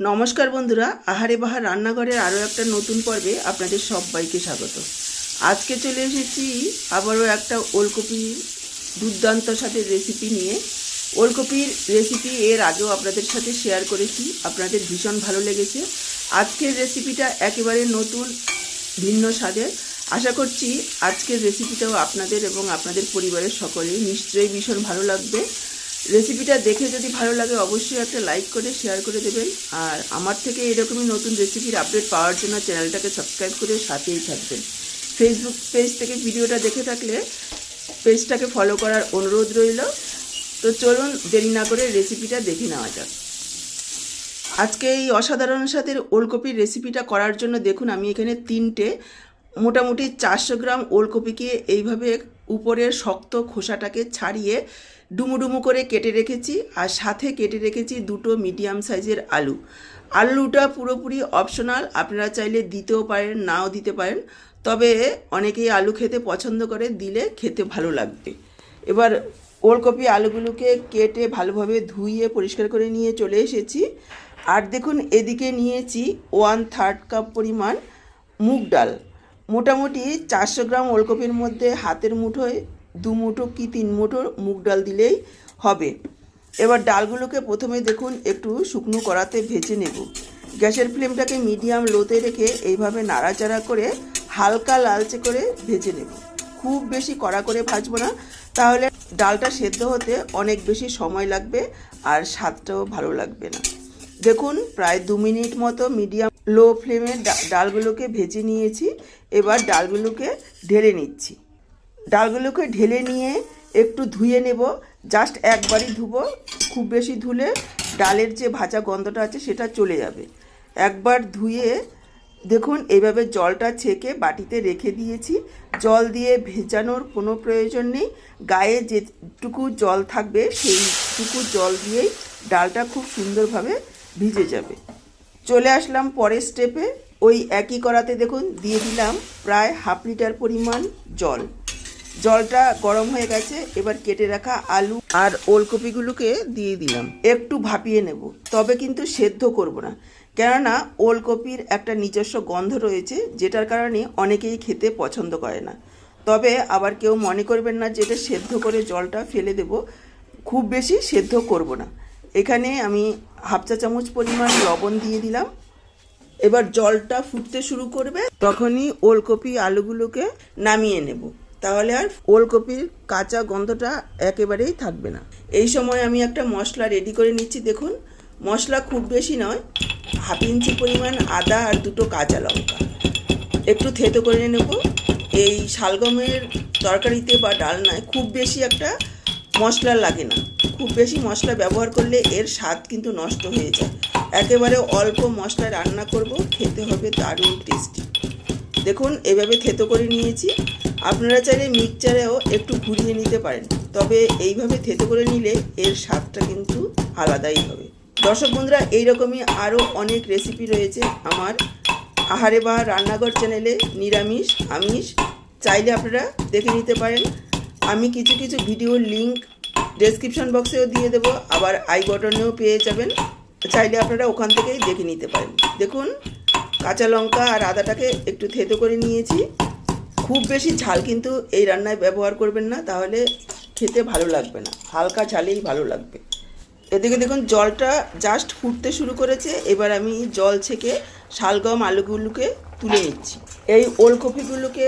নমস্কার বন্ধুরা, আহারে বাহার রান্নাঘরের আরও একটা নতুন পর্বে আপনাদের সবাইকে স্বাগত। আজকে চলে এসেছি আবারও একটা ওলকপি দুর্দান্ত সাথে রেসিপি নিয়ে। ওলকপির রেসিপি এর আগেও আপনাদের সাথে শেয়ার করেছি, আপনাদের ভীষণ ভালো লেগেছে। আজকের রেসিপিটা একেবারে নতুন, ভিন্ন স্বাদের। আশা করছি আজকের রেসিপিটাও আপনাদের এবং আপনাদের পরিবারের সকলেই নিশ্চয়ই ভীষণ ভালো লাগবে। রেসিপিটা দেখে যদি ভালো লাগে, অবশ্যই একটা লাইক করে শেয়ার করে দেবেন। আর আমার থেকে এরকমই নতুন রেসিপির আপডেট পাওয়ার জন্য চ্যানেলটাকে সাবস্ক্রাইব করে সাথেই থাকবেন। ফেসবুক পেজ থেকে ভিডিওটা দেখে থাকলে পেজটাকে ফলো করার অনুরোধ রইল। তো চলুন, দেরি না করে রেসিপিটা দেখে নেওয়া যাক। আজকে এই অসাধারণ স্বাদের ওলকপির রেসিপিটা করার জন্য দেখুন, আমি এখানে তিনটে, মোটামুটি চারশো গ্রাম ওলকপিকে এইভাবে উপরের শক্ত খোসাটাকে ছাড়িয়ে ডুমু ডুমু করে কেটে রেখেছি আর সাথে কেটে রেখেছি দুটো মিডিয়াম সাইজের আলু। আলুটা পুরোপুরি অপশনাল আপনারা চাইলে দিতেও পারেন, নাও দিতে পারেন। তবে অনেকেই আলু খেতে পছন্দ করে, দিলে খেতে ভালো লাগবে। এবার ওলকপি আলুগুলোকে কেটে ভালোভাবে ধুইয়ে পরিষ্কার করে নিয়ে চলে এসেছি। আর দেখুন, এদিকে নিয়েছি ওয়ান থার্ড কাপ পরিমাণ মুগ ডাল। মোটামুটি চারশো গ্রাম ওলকপির মধ্যে হাতের মুঠোয় দু মুঠো কি তিন মুঠো মুগ ডাল দিলেই হবে। এবার ডালগুলোকে প্রথমে দেখুন, একটু শুকনো করাতে ভেজে নেব। গ্যাসের ফ্লেমটাকে মিডিয়াম লোতে রেখে এইভাবে নাড়াচাড়া করে হালকা লালচে করে ভেজে নেব। খুব বেশি কড়া করে ভাজবো না, তাহলে ডালটা সেদ্ধ হতে অনেক বেশি সময় লাগবে আর স্বাদটাও ভালো লাগবে না। দেখুন, প্রায় দু মিনিট মতো মিডিয়াম লো ফ্লেমে ডালগুলোকে ভেজে নিয়েছি। এবার ডালগুলোকে ঢেলে নিচ্ছি। ডালগুলোকে ঢেলে নিয়ে একটু ধুয়ে নেব। জাস্ট একবারই ধুবো। খুব বেশি ধুলে ডালের যে ভাজা গন্ধটা আছে সেটা চলে যাবে। একবার ধুয়ে দেখুন এইভাবে জলটা ছেঁকে বাটিতে রেখে দিয়েছি। জল দিয়ে ভেজানোর কোনো প্রয়োজন নেই। গায়ে যেটুকু জল থাকবে, সেইটুকু জল দিয়েই ডালটা খুব সুন্দরভাবে ভিজে যাবে। চলে আসলাম পরের স্টেপে ওই একই করাতে দেখুন, দিয়ে দিলাম প্রায় হাফ লিটার পরিমাণ জল। জলটা গরম হয়ে গেছে, এবার কেটে রাখা আলু আর ওলকপিগুলোকে দিয়ে দিলাম। একটু ভাপিয়ে নেব, তবে কিন্তু সেদ্ধ করব না। কেননা ওলকপির একটা নিজস্ব গন্ধ রয়েছে, যেটার কারণে অনেকেই খেতে পছন্দ করে না। তবে আবার কেউ মনে করবেন না যে এটা সেদ্ধ করে জলটা ফেলে দেব। খুব বেশি সেদ্ধ করব না। এখানে আমি হাফ চা চামচ পরিমাণ লবণ দিয়ে দিলাম। এবার জলটা ফুটতে শুরু করবে, তখনই ওলকপি আলুগুলোকে নামিয়ে নেব। তাহলে আর ওলকপির কাঁচা গন্ধটা একেবারেই থাকবে না। এই সময় আমি একটা মশলা রেডি করে নিচ্ছি, দেখুন। মশলা খুব বেশি নয়, হাফ ইঞ্চি পরিমাণ আদা আর দুটো কাঁচা লঙ্কা। একটু থেতো করে নেব। এই শালগমের তরকারিতে বা ডালনায় খুব বেশি একটা মশলা লাগে না। খুব বেশি মশলা ব্যবহার করলে এর স্বাদ কিন্তু নষ্ট হয়ে যায়। একেবারে অল্প মশলা রান্না করব, খেতে হবে দারুণ টেস্টি দেখুন, এভাবে থেতো করে নিয়েছি। আপনারা চাইলে মিক্সচারেও একটু ঘুরিয়ে নিতে পারেন। তবে এইভাবে থেতো করে নিলে এর স্বাদটা কিন্তু আলাদাই হবে। দর্শক বন্ধুরা, এইরকমই আরও অনেক রেসিপি রয়েছে আমার আহারে বাহার রান্নাঘর চ্যানেলে নিরামিষ, আমিষ। চাইলে আপনারা দেখে নিতে পারেন। আমি কিছু কিছু ভিডিওর লিঙ্ক ডেসক্রিপশন বক্সেও দিয়ে দেবো, আবার আই বটনেও পেয়ে যাবেন। চাইলে আপনারা ওখান থেকেই দেখে নিতে পারেন। দেখুন, কাঁচা লঙ্কা আর আদাটাকে একটু থেতো করে নিয়েছি। খুব বেশি ঝাল কিন্তু এই রান্নায় ব্যবহার করবেন না, তাহলে খেতে ভালো লাগবে না। হালকা ঝালেই ভালো লাগবে। এদিকে দেখুন, জলটা জাস্ট ফুটতে শুরু করেছে। এবার আমি জল ছেঁকে শালগম আলুগুলোকে তুলে নিচ্ছি। এই ওলকপিগুলোকে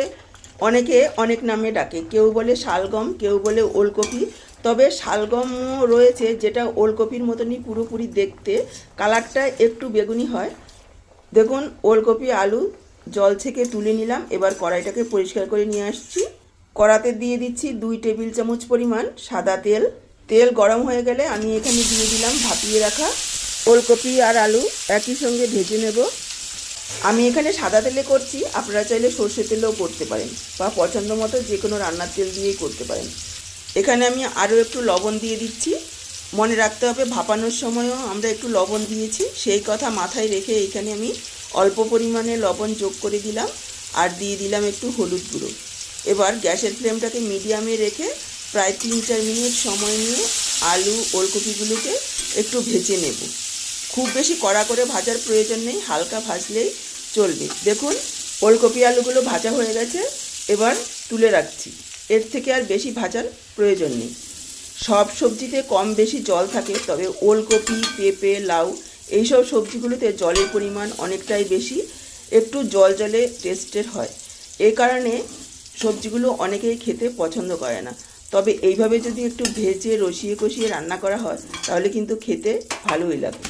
অনেকে অনেক নামে ডাকে। কেউ বলে শালগম, কেউ বলে ওলকপি। তবে শালগমও রয়েছে যেটা ওলকপির মতনই পুরোপুরি দেখতে। কালারটা একটু বেগুনি হয়। দেখুন, ওলকপি, আলু জল থেকে তুলে নিলাম। এবার কড়াইটাকে পরিষ্কার করে নিয়ে আসছি। কড়াতে দিয়ে দিচ্ছি দুই টেবিল চামচ পরিমাণ সাদা তেল। তেল গরম হয়ে গেলে আমি এখানে দিয়ে দিলাম ভাপিয়ে রাখা ওলকপি আর আলু। একই সঙ্গে ভেজে নেব। আমি এখানে সাদা তেলে করছি। আপনারা চাইলে সর্ষে তেলেও করতে পারেন বা পছন্দ মতো যে কোনো রান্নার তেল দিয়েই করতে পারেন। এখানে আমি আরও একটু লবণ দিয়ে দিচ্ছি। মনে রাখতে হবে, ভাপানোর সময়ও আমরা একটু লবণ দিয়েছি। সেই কথা মাথায় রেখে এখানে আমি অল্প পরিমাণে লবণ যোগ করে দিলাম আর দিয়ে দিলাম একটু হলুদ গুঁড়ো। এবার গ্যাসের ফ্লেমটাকে মিডিয়ামে রেখে প্রায় তিন চার মিনিট সময় নিয়ে আলু, ওলকপিগুলোকে একটু ভেজে নেব। খুব বেশি কড়া করে ভাজার প্রয়োজন নেই, হালকা ভাজলেই চলবে। দেখুন, ওলকপি আলুগুলো ভাজা হয়ে গেছে, এবার তুলে রাখছি। এর থেকে আর বেশি ভাজার প্রয়োজন নেই। সব সবজিতে কম বেশি জল থাকে, তবে ওলকপি, পেঁপে, লাউ এইসব সবজিগুলোতে জলের পরিমাণ অনেকটাই বেশি, একটু জল জলে টেস্টের হয়। এই কারণে সবজিগুলো অনেকেই খেতে পছন্দ করে না। তবে এইভাবে যদি একটু ভেজে, রসিয়ে কষিয়ে রান্না করা হয়, তাহলে কিন্তু খেতে ভালোই লাগে।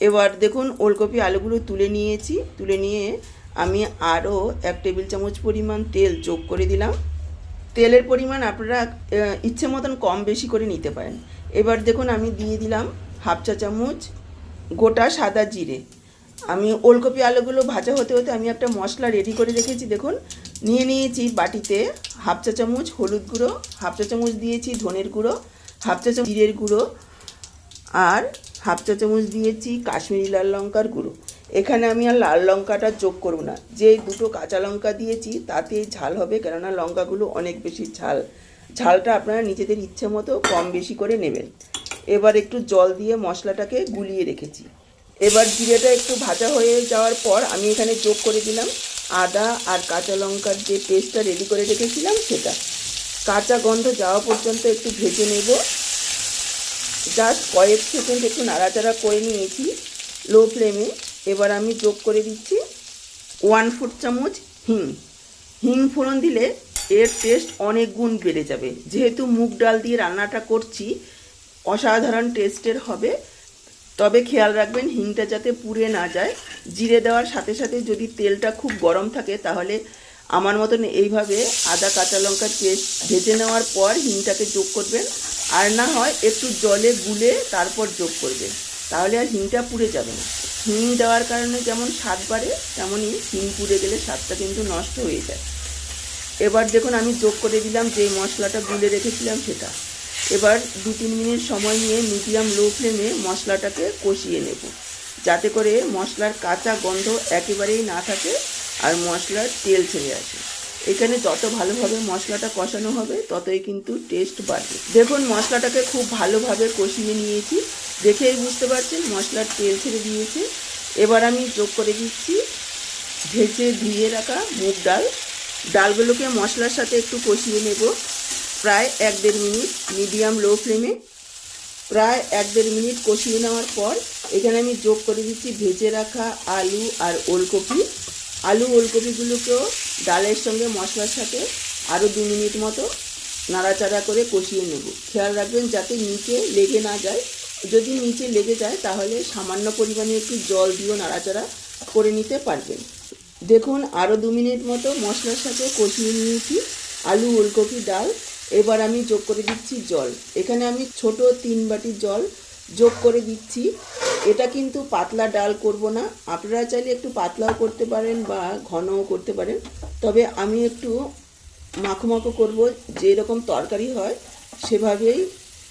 এবার দেখুন, ওলকপি আলুগুলো তুলে নিয়েছি। তুলে নিয়ে আমি আরও এক টেবিল চামচ পরিমাণ তেল যোগ করে দিলাম। তেলের পরিমাণ আপনারা ইচ্ছে মতন কম বেশি করে নিতে পারেন। এবার দেখুন, আমি দিয়ে দিলাম হাফ চা চামচ গোটা সাদা জিরে। আমি ওলকপি আলুগুলো ভাজা হতে হতে আমি একটা মশলা রেডি করে রেখেছি, দেখুন। নিয়ে নিয়েছি বাটিতে হাফ চা চামচ হলুদ গুঁড়ো, হাফ চা চামচ দিয়েছি ধনের গুঁড়ো, হাফ চা চামচ জিরের গুঁড়ো, আর হাফ চা চামচ দিয়েছি কাশ্মীরি লাল লঙ্কার গুঁড়ো। এখানে আমি আর লাল লঙ্কাটা যোগ করব না। যে দুটো কাঁচা লঙ্কা দিয়েছি তাতেই ঝাল হবে, কেননা লঙ্কাগুলো অনেক বেশি ঝাল। ঝালটা আপনারা নিজেদের ইচ্ছে মতো কম বেশি করে নেবেন। এবার একটু জল দিয়ে মশলাটাকে গুলিয়ে রেখেছি। এবার জিরেটা একটু ভাজা হয়ে যাওয়ার পর আমি এখানে যোগ করে দিলাম আদা আর কাঁচা লঙ্কার যে পেস্টটা রেডি করে রেখেছিলাম সেটা। কাঁচা গন্ধ যাওয়া পর্যন্ত একটু ভেজে নেব। জাস্ট কয়েক সেকেন্ড একটু নাড়াচাড়া করে নিয়েছি লো ফ্লেমে এবার আমি যোগ করে দিচ্ছি ওয়ান ফুট চামচ হিং। হিং ফোড়ন দিলে এর টেস্ট অনেক গুণ বেড়ে যাবে। যেহেতু মুগ ডাল দিয়ে রান্নাটা করছি অসাধারণ টেস্টের হবে। তবে খেয়াল রাখবেন, হিংটা যাতে পুড়ে না যায়। জিরে দেওয়ার সাথে সাথে যদি তেলটা খুব গরম থাকে, তাহলে আমার মতন এইভাবে আদা, কাঁচা লঙ্কার পেস্ট ভেজে নেওয়ার পর হিংটাকে যোগ করবেন। আর না হয় একটু জলে গুলে তারপর যোগ করবেন। তাহলে আর হিংটা পুড়ে যাবে না। হিং দেওয়ার কারণে যেমন স্বাদ বাড়ে, তেমনই হিং পুড়ে গেলে স্বাদটা কিন্তু নষ্ট হয়ে যায়। এবার দেখুন, আমি যোগ করে দিলাম যে মশলাটা গুলে রেখেছিলাম সেটা। এবার দু তিন মিনিট সময় নিয়ে মিডিয়াম লো ফ্লেমে মশলাটাকে কষিয়ে নেব। যাতে করে মশলার কাঁচা গন্ধ একেবারেই না থাকে আর মশলার তেল ছেড়ে আসে। এখানে যত ভালোভাবে মশলাটা কষানো হবে, ততই কিন্তু টেস্ট বাড়বে। দেখুন, মশলাটাকে খুব ভালোভাবে কষিয়ে নিয়েছি। দেখেই বুঝতে পারছেন, মশলার তেল ছেড়ে দিয়েছে। এবার আমি যোগ করে দিচ্ছি ভেজে ধুয়ে রাখা মুগ ডাল। ডালগুলোকে মশলার সাথে একটু কষিয়ে নেব। প্রায় এক দেড় মিনিট মিডিয়াম লো ফ্লেমে প্রায় এক দেড় মিনিট কষিয়ে নেওয়ার পর এখানে আমি যোগ করে দিচ্ছি ভেজে রাখা আলু আর ওলকপি। আলু ওলকপিগুলোকেও ডালের সঙ্গে মশলার সাথে আরও দু মিনিট মতো নাড়াচাড়া করে কষিয়ে নেব। খেয়াল রাখবেন যাতে নিচে লেগে না যায়। যদি নিচে লেগে যায় তাহলে সামান্য পরিমাণে একটু জল দিয়েও নাড়াচাড়া করে নিতে পারবেন। দেখুন আরও দু মিনিট মতো মশলার সাথে কষিয়ে নিয়েছি। আলু, ওলকপি, ডাল এবার আমি যোগ করে দিচ্ছি জল। এখানে আমি ছোট তিন বাটি জল যোগ করে দিচ্ছি। এটা কিন্তু পাতলা ডাল করব না। আপনারা চাইলে একটু পাতলাও করতে পারেন বা ঘনও করতে পারেন। তবে আমি একটু মাখো মাখো করব। যেরকম তরকারি হয়, সেভাবেই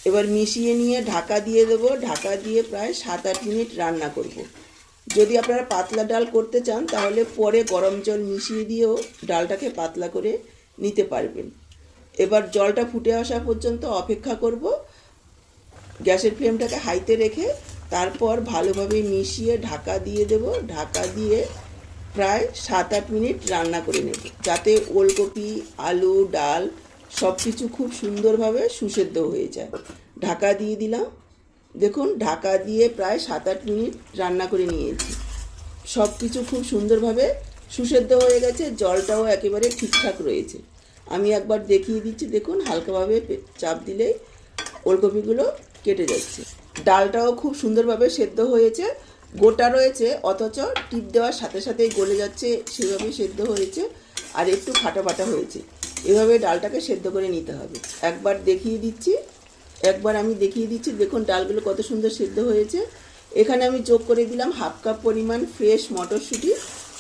এবার মিশিয়ে নিয়ে ঢাকা দিয়ে দেবো। ঢাকা দিয়ে প্রায় সাত আট মিনিট রান্না করব। যদি আপনারা পাতলা ডাল করতে চান, তাহলে পরে গরম জল মিশিয়ে দিয়েও ডালটাকে পাতলা করে নিতে পারবেন। এবার জলটা ফুটে আসা পর্যন্ত অপেক্ষা করব। গ্যাসের ফ্লেমটাকে হাইতে রেখে তারপর ভালোভাবে মিশিয়ে ঢাকা দিয়ে দেব। ঢাকা দিয়ে প্রায় সাত আট মিনিট রান্না করে নেব। যাতে ওলকপি, আলু, ডাল সব কিছু খুব সুন্দরভাবে সুসেদ্ধ হয়ে যায়। ঢাকা দিয়ে দিলাম। দেখুন, ঢাকা দিয়ে প্রায় সাত আট মিনিট রান্না করে নিয়েছি। সব কিছু খুব সুন্দরভাবে সুসেদ্ধ হয়ে গেছে। জলটাও একেবারে ঠিকঠাক রয়েছে। আমি একবার দেখিয়ে দিচ্ছি, দেখুন, হালকাভাবে চাপ দিলেই ওলকপিগুলো কেটে যাচ্ছে। ডালটাও খুব সুন্দরভাবে সেদ্ধ হয়েছে, গোটা রয়েছে, অথচ টিপ দেওয়ার সাথে সাথেই গলে যাচ্ছে, সেভাবেই সেদ্ধ হয়েছে আর একটু ফাটা ফাটা হয়েছে। এভাবে ডালটাকে সেদ্ধ করে নিতে হবে। একবার দেখিয়ে দিচ্ছি, একবার আমি দেখিয়ে দিচ্ছি, দেখুন ডালগুলো কত সুন্দর সেদ্ধ হয়েছে। এখানে আমি যোগ করে দিলাম হাফ কাপ পরিমাণ ফ্রেশ মটরশুঁটি।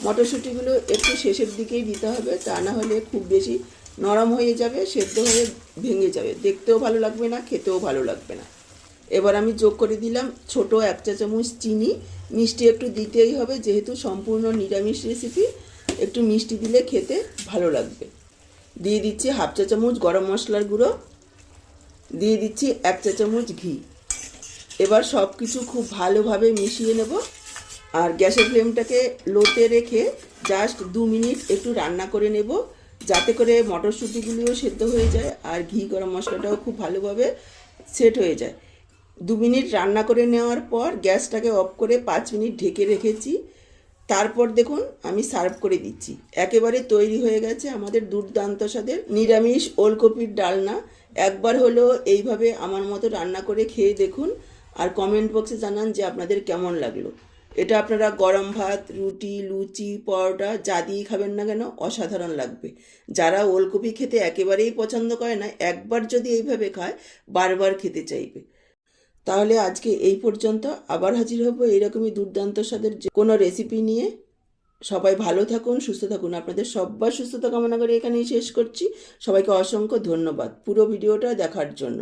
মটরশুঁটিগুলো একটু শেষের দিকেই দিতে হবে, তা না হলে খুব বেশি নরম হয়ে যাবে, সেদ্ধ হয়ে ভেঙে যাবে। দেখতেও ভালো লাগবে না, খেতেও ভালো লাগবে না। এবার আমি যোগ করে দিলাম ছোট এক চা চামচ চিনি। মিষ্টি একটু দিতেই হবে, যেহেতু সম্পূর্ণ নিরামিষ রেসিপি একটু মিষ্টি দিলে খেতে ভালো লাগবে। দিয়ে দিচ্ছি হাফ চা চামচ গরম মশলার গুঁড়ো। দিয়ে দিচ্ছি এক চা চামচ ঘি। এবার সব কিছু খুব ভালোভাবে মিশিয়ে নেব। আর গ্যাসের ফ্লেমটাকে লোতে রেখে জাস্ট দু মিনিট একটু রান্না করে নেব। যাতে করে মটরশুঁটিগুলিও সেদ্ধ হয়ে যায় আর ঘি গরম মশলাটাও খুব ভালোভাবে সেট হয়ে যায়। দু মিনিট রান্না করে নেওয়ার পর গ্যাসটাকে অফ করে পাঁচ মিনিট ঢেকে রেখেছি। তারপর দেখুন আমি সার্ভ করে দিচ্ছি। একেবারে তৈরি হয়ে গেছে আমাদের দুর্দান্ত স্বাদের নিরামিষ ওলকপির ডালনা। একবার হলো এইভাবে আমার মতো রান্না করে খেয়ে দেখুন আর কমেন্ট বক্সে জানান যে আপনাদের কেমন লাগল। এটা আপনারা গরম ভাত, রুটি, লুচি, পরোটা, যা দিয়েই খাবেন না কেন, অসাধারণ লাগবে। যারা ওলকপি খেতে একেবারেই পছন্দ করে না, একবার যদি এইভাবে খায়, বারবার খেতে চাইবে। তাহলে আজকে এই পর্যন্ত। আবার হাজির হব এইরকমই দুর্দান্ত স্বাদের যে কোনো রেসিপি নিয়ে। সবাই ভালো থাকুন, সুস্থ থাকুন। আপনাদের সব্বার সুস্থতা কামনা করে এখানেই শেষ করছি। সবাইকে অসংখ্য ধন্যবাদ পুরো ভিডিওটা দেখার জন্য।